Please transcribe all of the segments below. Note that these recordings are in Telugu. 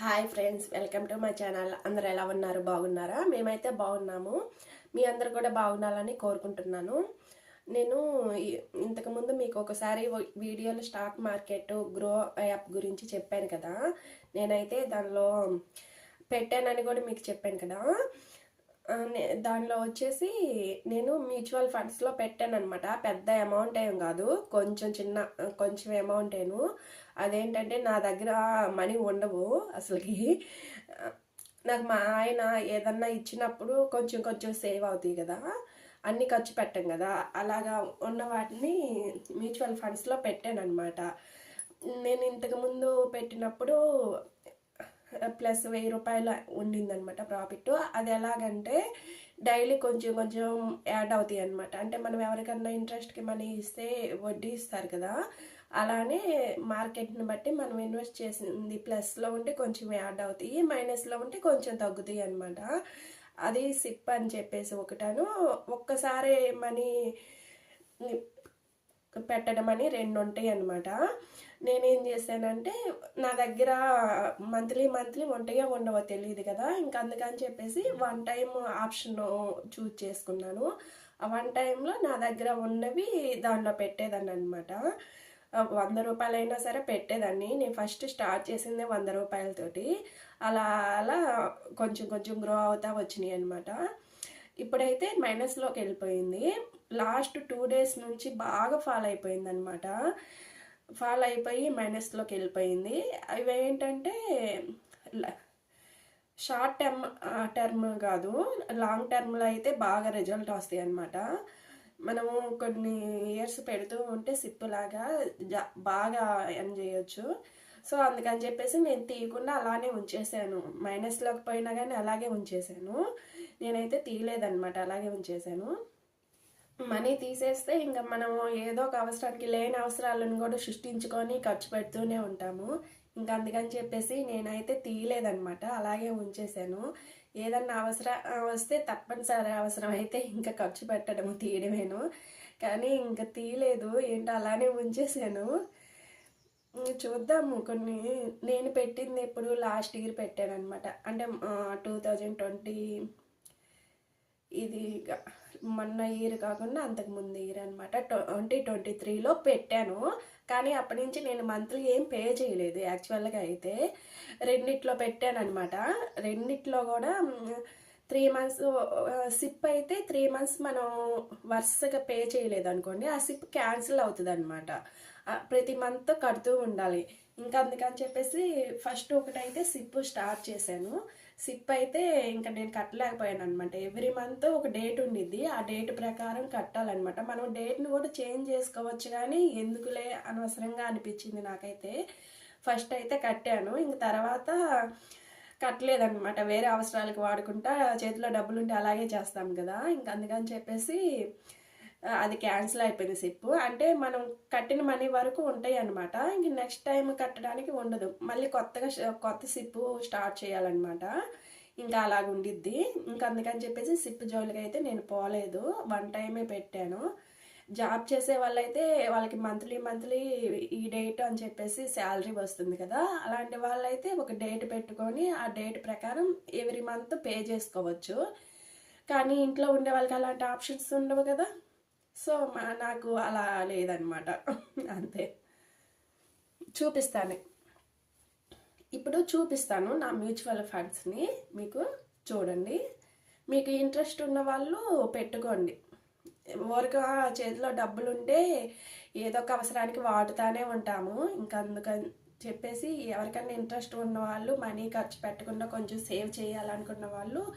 Hi friends welcome to my channel. అందరు ఎలా ఉన్నారు? బాగున్నారా? మేమైతే బాగున్నాము. మీ అందరు కూడా బాగుండాలని కోరుకుంటున్నాను. నేను ఇంతకుముందు మీకు ఒకసారి వీడియోలో స్టాక్ మార్కెట్ గ్రో యాప్ గురించి చెప్పాను కదా. నేనైతే దానిలో పెట్టానని కూడా మీకు చెప్పాను కదా. దానిలో వచ్చేసి నేను మ్యూచువల్ ఫండ్స్లో పెట్టాను అనమాట పెద్ద అమౌంట్ ఏం కాదు. కొంచెం చిన్న కొంచెం అమౌంటేను అదేంటంటే నా దగ్గర మనీ ఉండవు అసలుకి. నాకు మా ఆయన ఏదన్నా ఇచ్చినప్పుడు కొంచెం కొంచెం సేవ్ అవుతాయి కదా. అన్ని ఖర్చు పెట్టాం కదా. అలాగా ఉన్న వాటిని మ్యూచువల్ ఫండ్స్లో పెట్టాను అనమాట నేను ఇంతకుముందు పెట్టినప్పుడు ప్లస్ వెయ్యి రూపాయలు ఉండిందనమాట ప్రాఫిట్. అది ఎలాగంటే డైలీ కొంచెం కొంచెం యాడ్ అవుతాయి అనమాట అంటే మనం ఎవరికన్నా ఇంట్రెస్ట్కి మనీ ఇస్తే వడ్డీ ఇస్తారు కదా అలానే మార్కెట్ని బట్టి మనం ఇన్వెస్ట్ చేసింది ప్లస్లో ఉంటే కొంచెం యాడ్ అవుతాయి మైనస్లో ఉంటే కొంచెం తగ్గుతాయి అనమాట అది సిప్ అని చెప్పేసి ఒకటాను. ఒక్కసారి మనీ పెట్టడం అని రెండు ఉంటాయి అనమాట నేనేం చేశానంటే నా దగ్గర మంత్లీ మంత్లీ వంటగా ఉండవో తెలియదు కదా ఇంకా అందుకని చెప్పేసి వన్ టైం ఆప్షన్ చూజ్ చేసుకున్నాను. ఆ వన్ టైంలో నా దగ్గర ఉన్నవి దానిలో పెట్టేదాన్ని అనమాట వంద రూపాయలైనా సరే పెట్టేదాన్ని. నేను ఫస్ట్ స్టార్ట్ చేసింది వంద రూపాయలతోటి. అలా అలా కొంచెం కొంచెం గ్రో అవుతా వచ్చినాయి అనమాట ఇప్పుడైతే మైనస్లోకి వెళ్ళిపోయింది. లాస్ట్ టూ డేస్ నుంచి బాగా ఫాల్ అయిపోయింది అనమాట ఫాల్ అయిపోయి మైనస్లోకి వెళ్ళిపోయింది. అవి ఏంటంటే షార్ట్ టర్మ్ టర్మ్ కాదు లాంగ్ టర్మ్లో అయితే బాగా రిజల్ట్ వస్తాయి అన్నమాట. మనము కొన్ని ఇయర్స్ పెడుతూ ఉంటే సిప్పులాగా బాగా ఎర్న్ చేయొచ్చు. సో అందుకని చెప్పేసి నేను తీయకుండా అలానే ఉంచేసాను. మైనస్లోకి పోయినా కానీ అలాగే ఉంచేసాను. నేనైతే తీయలేదనమాట అలాగే ఉంచేసాను. మనీ తీసేస్తే ఇంకా మనము ఏదో ఒక అవసరానికి లేని అవసరాలను కూడా సృష్టించుకొని ఖర్చు పెడుతూనే ఉంటాము. ఇంకా అందుకని చెప్పేసి నేనైతే తీయలేదనమాట అలాగే ఉంచేసాను. ఏదన్నా అవసరం వస్తే తప్పనిసరి అవసరం అయితే ఇంకా ఖర్చు పెట్టడము తీయడమేను. కానీ ఇంకా తీయలేదు ఏంటో అలానే ఉంచేసాను. చూద్దాము. కొన్ని నేను పెట్టింది ఎప్పుడు లాస్ట్ ఇయర్ పెట్టాను అనమాట అంటే టూ థౌజండ్ ట్వంటీ ఇది మొన్న ఇయర్ కాకుండా అంతకు ముందు ఇయర్ అనమాట ట్వంటీ ట్వంటీ త్రీలో పెట్టాను. కానీ అప్పటి నుంచి నేను మంత్లీ ఏం పే చేయలేదు. యాక్చువల్గా అయితే రెండిట్లో పెట్టాను అనమాట రెండిట్లో కూడా త్రీ మంత్స్ సిప్ అయితే త్రీ మంత్స్ మనం వరుసగా పే చేయలేదు అనుకోండి ఆ సిప్ క్యాన్సిల్ అవుతుంది అనమాట ప్రతి మంత్ కడుతూ ఉండాలి. ఇంకా అందుకని చెప్పేసి ఫస్ట్ ఒకటైతే సిప్ స్టార్ట్ చేశాను. సిప్ అయితే ఇంకా నేను కట్టలేకపోయాను అనమాట ఎవ్రీ మంత్ ఒక డేట్ ఉండిద్ది ఆ డేట్ ప్రకారం కట్టాలన్నమాట. మనం డేట్ని కూడా చేంజ్ చేసుకోవచ్చు కానీ ఎందుకులే అనవసరంగా అనిపించింది నాకైతే. ఫస్ట్ అయితే కట్టాను. ఇంక తర్వాత కట్టలేదనమాట వేరే అవసరాలకు వాడుకుంటా చేతిలో డబ్బులు ఉంటే అలాగే చేస్తాం కదా. ఇంక అందుకని చెప్పేసి అది క్యాన్సిల్ అయిపోయింది సిప్ అంటే మనం కట్టిన మనీ వరకు ఉంటాయి అనమాట ఇంక నెక్స్ట్ టైం కట్టడానికి ఉండదు. మళ్ళీ కొత్తగా కొత్త సిప్ స్టార్ట్ చేయాలన్నమాట. ఇంకా అలాగ ఉండిద్ది ఇంకా అందుకని చెప్పేసి సిప్ జోలికి అయితే నేను పోలేదు. వన్ టైమే పెట్టాను. జాబ్ చేసే వాళ్ళైతే వాళ్ళకి మంత్లీ మంత్లీ ఈ డేట్ అని చెప్పేసి శాలరీ వస్తుంది కదా. అలాంటి వాళ్ళైతే ఒక డేట్ పెట్టుకొని ఆ డేట్ ప్రకారం ఎవ్రీ మంత్ పే చేసుకోవచ్చు. కానీ ఇంట్లో ఉండే వాళ్ళకి అలాంటి ఆప్షన్స్ ఉండవు కదా. సో మా నాకు అలా లేదనమాట. అంతే. చూపిస్తాను. ఇప్పుడు చూపిస్తాను నా మ్యూచువల్ ఫండ్స్ని మీకు చూడండి. మీకు ఇంట్రెస్ట్ ఉన్న వాళ్ళు పెట్టుకోండి. ఊరిక చేతిలో డబ్బులు ఉంటే ఏదో ఒక అవసరానికి వాడుతానే ఉంటాము. ఇంకా అందుకని చెప్పేసి ఎవరికైనా ఇంట్రెస్ట్ ఉన్న వాళ్ళు మనీ ఖర్చు పెట్టకుండా కొంచెం సేవ్ చేయాలనుకున్న వాళ్ళు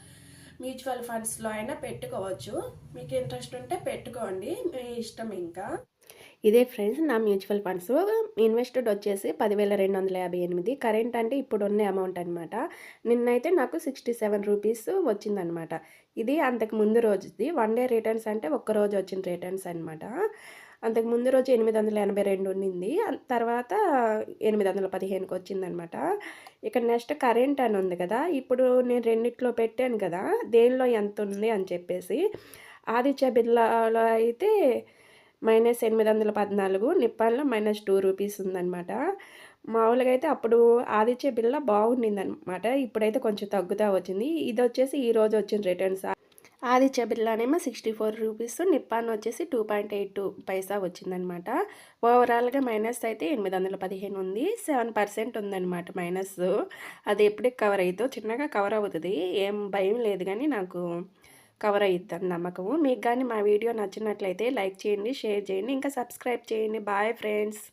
మ్యూచువల్ ఫండ్స్లో అయినా పెట్టుకోవచ్చు. మీకు ఇంట్రెస్ట్ ఉంటే పెట్టుకోండి. మీ ఇష్టం ఇంకా. ఇదే ఫ్రెండ్స్ నా మ్యూచువల్ ఫండ్స్ ఇన్వెస్టెడ్ వచ్చేసి పదివేల రెండు వందల యాభై ఎనిమిది. కరెంట్ అంటే ఇప్పుడు ఉన్న అమౌంట్ అనమాట నిన్నైతే నాకు సిక్స్టీ సెవెన్ రూపీస్ వచ్చిందనమాట ఇది అంతకు ముందు రోజుది. వన్ డే రిటర్న్స్ అంటే ఒక్క రోజు వచ్చిన రిటర్న్స్ అనమాట అంతకు ముందు రోజు ఎనిమిది వందల ఎనభై రెండు ఉండింది. తర్వాత ఎనిమిది వందల పదిహేనుకి వచ్చిందనమాట ఇక్కడ నెక్స్ట్ కరెంట్ అని ఉంది కదా. ఇప్పుడు నేను రెండిట్లో పెట్టాను కదా. దేనిలో ఎంత ఉంది అని చెప్పేసి. ఆదిత్య బిర్లాలో అయితే మైనస్ ఎనిమిది వందల పద్నాలుగు నిప్పాన్లో మైనస్ టూ రూపీస్ ఉందన్నమాట. మామూలుగా అయితే అప్పుడు ఆదిత్య బాగుండింది అనమాట ఇప్పుడైతే కొంచెం తగ్గుతా వచ్చింది. ఇది వచ్చేసి ఈరోజు వచ్చిన రిటర్న్స్. ఆదిత్య బిర్లానేమో సిక్స్టీ ఫోర్ రూపీస్ నిప్పాన్ వచ్చేసి టూ పాయింట్ ఎయిట్ టూ పైసా వచ్చిందనమాట ఓవరాల్గా మైనస్ అయితే ఎనిమిది వందల పదిహేను ఉంది. సెవెన్ పర్సెంట్ ఉందన్నమాట మైనస్. అది ఎప్పుడే కవర్ అవుతుందో చిన్నగా కవర్ అవుతుంది. ఏం భయం లేదు కానీ నాకు కవర్ అవుతుంది నమ్మకము. మీకు కానీ మా వీడియో నచ్చినట్లయితే లైక్ చేయండి షేర్ చేయండి ఇంకా సబ్స్క్రైబ్ చేయండి. Bye friends.